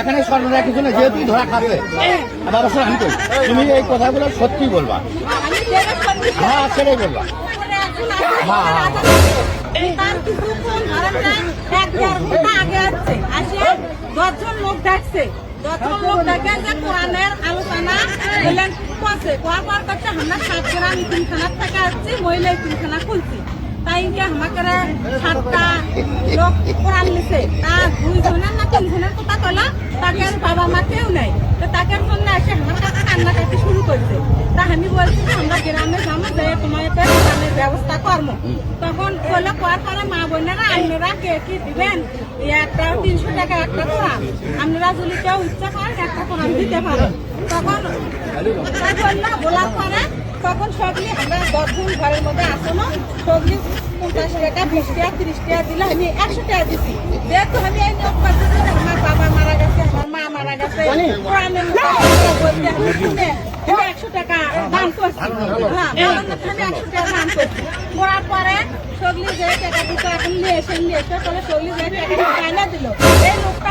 এখানে সরকার কিছু না যেহেতু ধরা খাচ্ছে বাবা শোনো আমি তুমি এই কথাগুলো সত্যি বলবা হ্যাঁ সেটাই বলবা দশজন লোক ডাকছে। দশজন লোক ডেকে যে কোরআনের আলোচনা করছে। করার পর করছে, আমরা ইতিমখানার থেকে আসছি, মহিলা ইতিমখানা খুলছি। তাই আমাকে সাতটা লোক কোরআন নিছে। তা দুইজনের না তিনজনের কথা কইলো, তাকে আর বাবা মা কেউ নাই। তো তাকে শুনলে এসে আমার কাছে কান্নাকাটি শুরু করছে তা আমি বলছি যে আমরা গ্রামে যাব যে তোমাদের কোরআনের ব্যবস্থা করব তখন বলল করার পরে মা বোনেরা আপনারা কে কি দিবেন? একটা তিনশো টাকা একটা কোরআন আপনারা যদি কেউ ইচ্ছা করেন একটা কোরআন দিতে পারেন তখন বলার পরে তখন সবলি আমরা দশজন ঘরের মধ্যে আসলো সবলি পঞ্চাশ টাকা বিশ টাকা তিরিশ টাকা দিলে আমি একশো টাকা দিছি। যেহেতু আমি এই নিয়োগ আমার বাবা মারা গেছে আমার মা মারা গেছে একশো টাকা দান করছি। হ্যাঁ আমি একশো টাকা দান করছি। করার পরে সগলি যে টাকা দিত এখন নিয়ে এসে নিয়ে এসে তাহলে সগলি যে টাকা দিল? এই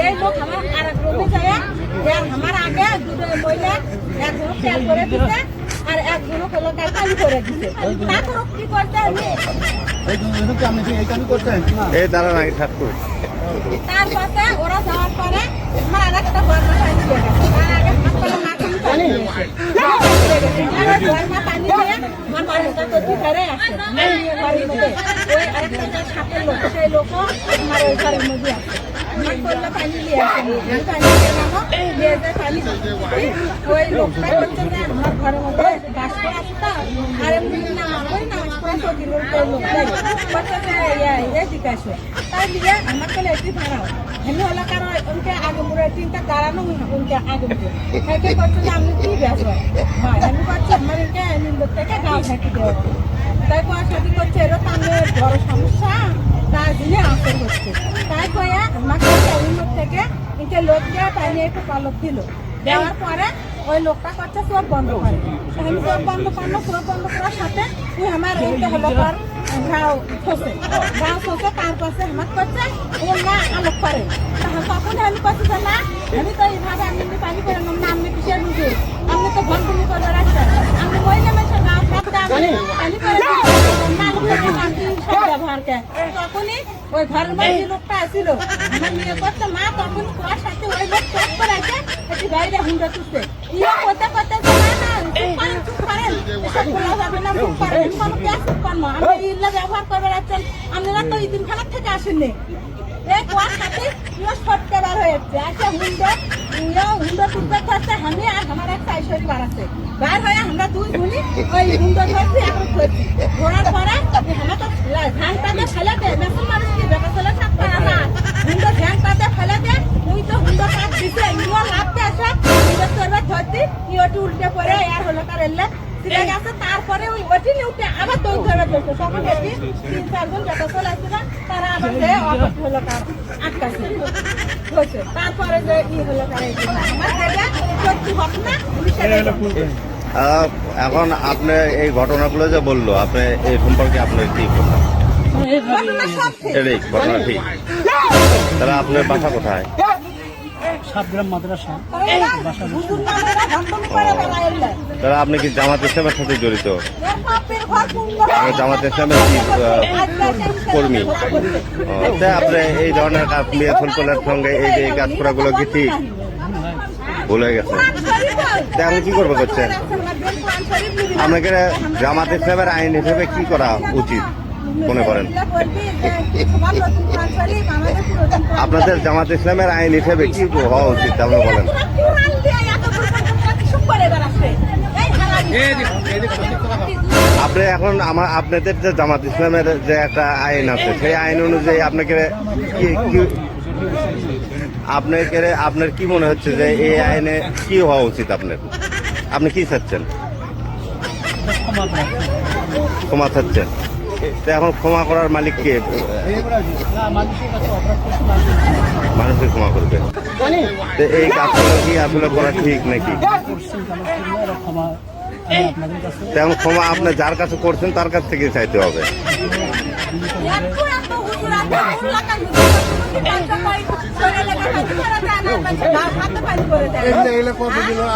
এই লোক আমার আরেক রুমে যায়। যে আমার আগে দুটো মহিলা একজন তেল করে দিতে আর একজন হলো তার করে দিতে তারপর কি করতে আমি? এই দাঁড়ান আগে ঠাকুর। তার পাশে ওরা যাওয়ার পরে আমার আরেকটা একটা গেছে। আর বাড়ির মধ্যে। ওই সেই ওই ঘরের মধ্যে আছে। তো, আমার চলে একটি দাঁড়াও। আমি হলো কারণ উনকে আগে তিনটা দাঁড়ানো আগে হেঁটে করছে যে আমি কি ব্যাস হয় হয় আমি আমার এনকে থেকে গাও ঢাকি দেওয়া তাই পয়সাটি করছে এরও তাহলে বড় সমস্যা তার দিনে আসর হচ্ছে। তাই কয়া আমাকে উন্নত থেকে এনকে লোক দেওয়া তাই নিয়ে একটু পালক দিল। দেওয়ার পরে ওই লোকটা করছে চোখ বন্ধ করে। আমি চোখ বন্ধ করল চোখ বন্ধ করার সাথে তুই আমার এইটা হলো ঘাও খসে ঘাও খসে তার পাশে আমার করছে ও না আলোক করে। তাহলে তখন আমি করছি যে না? আমি তো এইভাবে আমি এমনি পানি করে নেব না আপনি কিসের বুঝে আপনি তো ঘন ঘনি করে রাখছেন আমি মহিলা মেশে গাও সবটা আমি পানি করে আমি করে। তখনই ওই ঘরের মধ্যে লোকটা আসিল আমার মেয়ে করছে মা তখন কুয়ার সাথে ওই লোক চট করে আছে একটু বাইরে হুন্ডা তুলছে। ইয়ে করতে করতে করবে ইয়ে ইয়ে ফেলে দে মেশিন মানুষ থাকতে পাতে তুই তো হুন্ডা কাট দিছে ইয়ে লাগতে আসে ধরছি ইয়েটি উল্টে পরে ফিরে গেছে তারপরে ওই ওটি উঠে আবার দৌড় ধরে ধরছে তখন এটি তিন চারজন বেকা চলে আসছিল তারা আবার যে অবট হলো কার আটকাছে হয়েছে। তারপরে যে ই হলো কার আমার জায়গা সত্যি ঘটনা আমি সেটাই বলছি। আহ, এখন আপনি এই ঘটনাগুলো যে বলল আপনি এই সম্পর্কে আপনার কি কথা? ঘটনা ঠিক। ঘটনা ঠিক। তাহলে আপনার বাসা কোথায়? সাতগ্রাম মাদ্রাসা আপনি কি জামাত ইসলামের সাথে জড়িত? জামাত ইসলামের কি কর্মী? ও, তা আপনি এই ধরনের কাজ নিয়ে ফুলকলের সঙ্গে এই যে এই কাজ করাগুলো কি ঠিক? ভুলে গেছে। তা আমি কি করব করছেন? আপনাকে জামাত ইসলামের আইন হিসেবে কি করা উচিত? মনে করেন। আপনাদের জামাত ইসলামের আইন হিসেবে কি হওয়া উচিত আপনি বলেন আপনি এখন আমার আপনাদের যে জামাত ইসলামের যে একটা আইন আছে, সেই আইন অনুযায়ী আপনাকে আপনাকে, আপনার কি মনে হচ্ছে যে এই আইনে কি হওয়া উচিত আপনার? আপনি কি চাচ্ছেন? ক্ষমা চাচ্ছেন। এখন ক্ষমা করার মালিক কে? মানুষকে ক্ষমা করবে। তো এই কাজগুলো কি আসলে করা ঠিক নাকি? তেমন ক্ষমা আপনি যার কাছে করছেন, তার কাছ থেকে চাইতে হবে।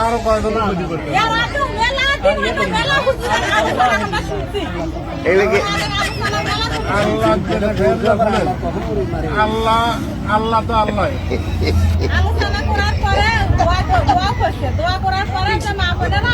আরও এত আল্লাহ আল্লাহ তো আল্লাহ। আলোচনা করার পরে দোয়া করছে। দোয়া করার পরে মা বোনেরা